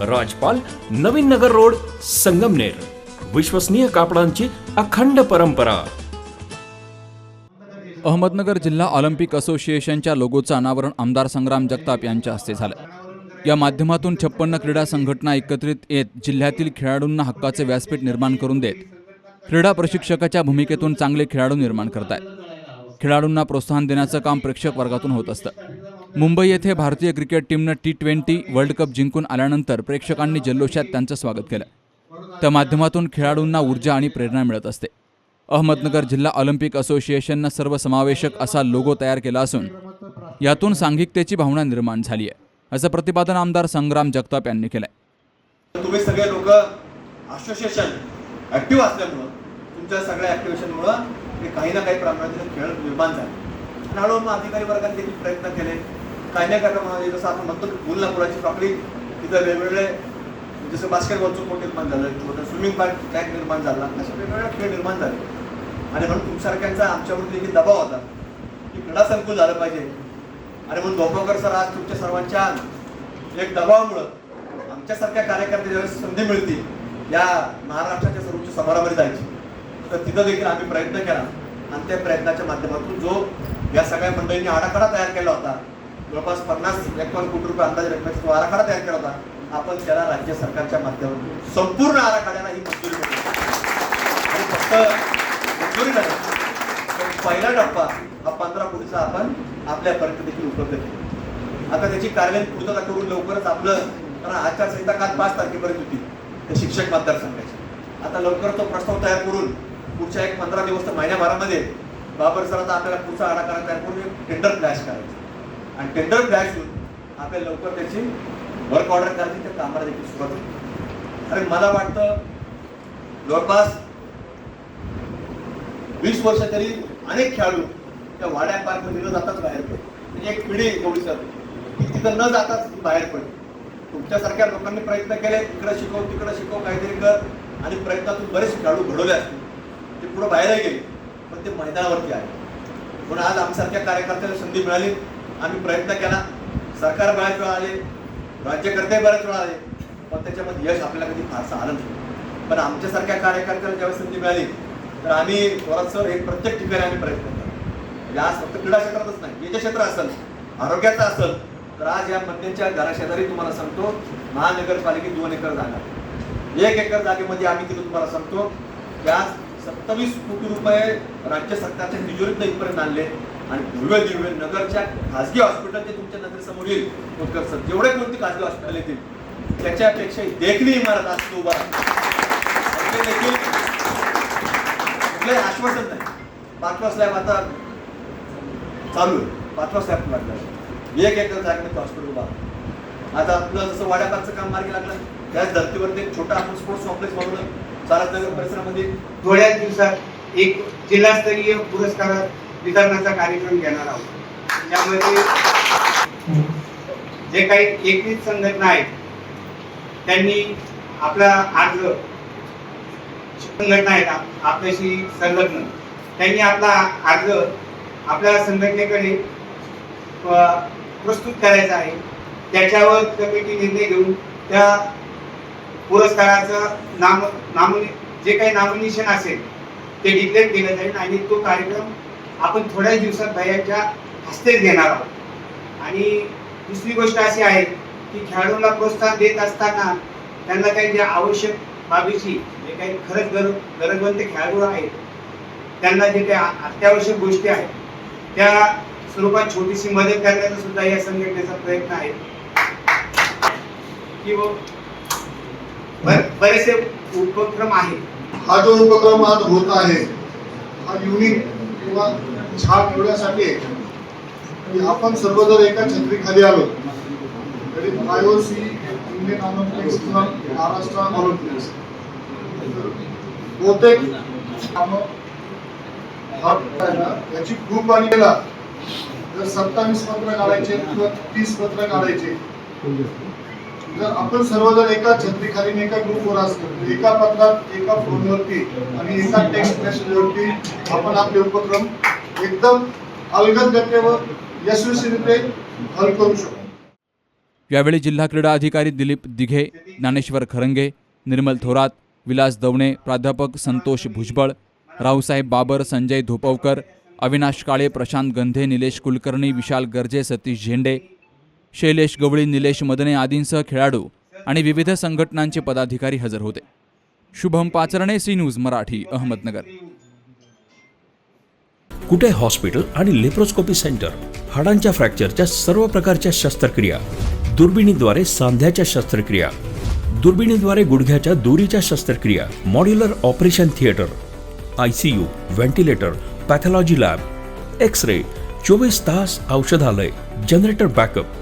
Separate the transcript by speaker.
Speaker 1: राजपाल Navin Nagar road Sangamner. विश्वसनीय कापडांची अखंड परंपरा.
Speaker 2: अहमदनगर जिल्हा ऑलिम्पिक असोसिएशनच्या लोगोचं अनावरण आमदार संग्राम जगताप यांच्या हस्ते झालं. या माध्यमातून छप्पन्न क्रीडा संघटना एकत्रित येत जिल्ह्यातील खेळाडूंना हक्काचे व्यासपीठ निर्माण करून देत क्रीडा प्रशिक्षकाच्या भूमिकेतून चांगले खेळाडू निर्माण करतायत. खेळाडूंना प्रोत्साहन देण्याचं काम प्रेक्षक वर्गातून होत असतं. मुंबई येथे भारतीय क्रिकेट टीमनं टी ट्वेंटी वर्ल्ड कप जिंकून आल्यानंतर प्रेक्षकांनी जल्लोषात त्यांचं स्वागत केलं. त्या माध्यमातून खेळाडूंना ऊर्जा आणि प्रेरणा मिळत असते. अहमदनगर जिल्हा ऑलिम्पिक असोसिएशननं सर्वसमावेशक असा लोगो तयार केला असून यातून सांघिकतेची भावना निर्माण झाली आहे असं प्रतिपादन आमदार संग्राम जगताप यांनी केलंय.
Speaker 3: तुम्ही सगळे लोक असोसिएशन ऍक्टिव्ह असल्यामुळं तुमच्या सगळ्या ऍक्टिव्हेशनमुळं काही ना काही प्रमाणात खेळ निर्माण झाले. आणि हळूहळू अधिकारी वर्गाने देखील प्रयत्न केले. काही जसं आपण म्हणतो की कोल्हापुराची मुलाची तिथं वेगवेगळे जसं बास्केटबॉलचं कोर्ट निर्माण झालं किंवा स्विमिंग पार्क ट्रॅक निर्माण झाला असे वेगवेगळे खेळ निर्माण झाले. आणि म्हणून तुमच्यासारख्यांचा आमच्यावर देखील दबाव होता की क्रीडा संकुल झालं पाहिजे. आणि म्हणून धोपाकर सर आज तुमच्या सर्वांच्या एक दबावामुळं आमच्यासारख्या कार्यकर्ते ज्यावेळेस संधी मिळते या महाराष्ट्राच्या सर्वोच्च समारंभात जायची. तर तिथं देखील आम्ही प्रयत्न केला. आणि त्या प्रयत्नाच्या माध्यमातून जो या सगळ्या मंडळींनी आराखडा तयार केला होता जवळपास पन्नास एकावन्न कोटी रुपये अंदाजे रकमेचा तो आराखडा तयार केला होता. आपण त्याला राज्य सरकारच्या माध्यमातून संपूर्ण आराखड्याला ही मंजुरी आणि फक्त मंजुरी नाही तर पहिला टप्पा हा पंधरा कोटीचा आपण आपल्यापर्यंत देखील उपलब्ध केला. आता त्याची कार्यालयीन पूर्तता करून लवकरच आपलं कारण आचारसंहिता काल पाच तारखेपर्यंत होती. ते शिक्षक मतदारसंघाची आता लवकर तो प्रस्ताव तयार करून पुढच्या एक पंधरा दिवस तर महिन्याभरामध्ये बाबर सर आता आपल्याला पुढचा आराखडा तयार करून एक टेंडर क्लॅश करायचं. आणि टेंडर फ्लॅश होऊन आपल्याला लवकर त्याची वर्क ऑर्डर करायची त्या कामाला देखील सुरुवात होईल. अरे मला वाटतं जवळपास वीस वर्ष तरी अनेक खेळाडू त्या वाड्या पार्क न जाताच बाहेर पडले. म्हणजे एक पिढी एवढी सर. की तिथं न जाताच बाहेर पडली. तुमच्यासारख्या लोकांनी प्रयत्न केले इकडं शिकव तिकडं शिकव काहीतरी कर आणि प्रयत्नातून बरेच खेळाडू घडवले असतील. ते पुढे बाहेरही गेले पण ते मैदानावरती आले. म्हणून आज आमच्यासारख्या कार्यकर्त्याला संधी मिळाली. आम्ही प्रयत्न केला. सरकार बऱ्याच वेळा आले राज्यकर्ते बऱ्याच वेळा आले पण त्याच्यामध्ये यश आपल्याला कधी फारसा आलं नाही. पण आमच्यासारख्या कार्यकर्त्याला ज्यावेळेस संधी मिळाली तर आम्ही थोरात सर हे प्रत्येक ठिकाणी आम्ही प्रयत्न करतो आज फक्त क्रीडा क्षेत्रातच नाही याच्या क्षेत्र असेल आरोग्याचं असेल तर आज या मध्यच्या घराशेजारी तुम्हाला सांगतो महानगरपालिकेत दोन एकर जागा एक एकर जागेमध्ये आम्ही तिथं तुम्हाला सांगतो की आज सत्तावीस कोटी रुपये राज्य सरकारच्या तिजोरीतनं इथपर्यंत आणले. आणि दिव्य दिव्य नगरच्या खासगी हॉस्पिटल ते तुमच्या नजरेसमोर येईल उत्कर सर जेवढे कोणती खासगी हॉस्पिटल येतील त्याच्यापेक्षा देखील इमारत आज उभा देखील कुठलंही आश्वासन नाही. पाचवा स्लॅब आता चालू आहे. पाचवा स्लॅब लागला एक एकर जागेमध्ये हॉस्पिटल उभा आता आपलं जसं वाड्यापारचं काम मार्गी लागलं त्याच धर्तीवरती एक छोटा आपण स्पोर्ट्स कॉम्प्लेक्स बनवलं. चारसनगर परिसरामध्ये
Speaker 4: थोड्याच दिवसात एक जिल्हास्तरीय पुरस्कार वितरणाचा कार्यक्रम घेणार आहोत. त्यामध्ये जे काही एकवीस संघटना आहेत त्यांनी आपला अर्ज संघटना आहेत आपल्याशी संलग्न. त्यांनी आपला अर्ज आपल्या संघटनेकडे प्रस्तुत करायचा आहे. त्याच्यावर कमिटी निर्णय घेऊन त्या पुरस्काराचं नाम नामोनि जे काही नॉमिनेशन असेल ते डिक्लेअर केलं जाईल आणि तो कार्यक्रम आपण थोड्याच दिवसात भैयाच्या हस्तेच घेणार आहोत. आणि दुसरी गोष्ट अशी आहे की खेळाडूंना प्रोत्साहन देत असताना त्यांना काही ज्या आवश्यक बाबीची जे काही खरंच गर गरजवंत खेळाडू आहेत त्यांना जे काही अत्यावश्यक गोष्टी आहेत त्या स्वरूपात छोटीशी मदत करण्याचा सुद्धा या संघटनेचा प्रयत्न आहे. की बरेचसे उपक्रम आहेत.
Speaker 5: हा जो उपक्रम आज होत आहे हा युनिक किंवा छाप एवढ्यासाठी की आपण सर्व जर एका छत्रीखाली आलो तरी I O C Indian Olympics किंवा महाराष्ट्र ऑलिम्पिक्स बहुतेक कामं हा याची खूप आणि केला. जर सत्तावीस पत्र काढायचे किंवा तीस पत्र काढायचे जर आपण सर्वजण एका छत्रीखाली एका ग्रुपवर असतो एका पत्रात एका फोनवरती आणि एका टेक्स्ट मेसेजवरती आपण आपले उपक्रम एकदम अलगद गतीवर यशस्वीरित्या हल करू शकतो.
Speaker 2: यावेळी जिल्हा क्रीडा अधिकारी दिलीप दिघे ज्ञानेश्वर खरंगे निर्मल थोरात विलास दवणे प्राध्यापक संतोष भुजबळ रावसाहेब बाबर संजय धोपवकर अविनाश काळे प्रशांत गंधे निलेश कुलकर्णी विशाल गर्जे सतीश झेंडे शैलेश गवळी निलेश मदने आदींसह खेळाडू आणि विविध संघटनांचे पदाधिकारी हजर होते. Shubham Pacharne C news Marathi Ahmednagar.
Speaker 1: कुठे हॉस्पिटल आणि लेप्रोस्कोपी सेंटर? हाडांच्या फ्रॅक्चरच्या सर्व प्रकारच्या शस्त्रक्रिया. दुर्बिणीद्वारे सांध्याच्या शस्त्रक्रिया. दुर्बिणीद्वारे गुडघ्याच्या दोरीच्या शस्त्रक्रिया. Modular operation theatre. I C U ventilator pathology lab. X ray चोवीस तास औषधालय. Generator backup.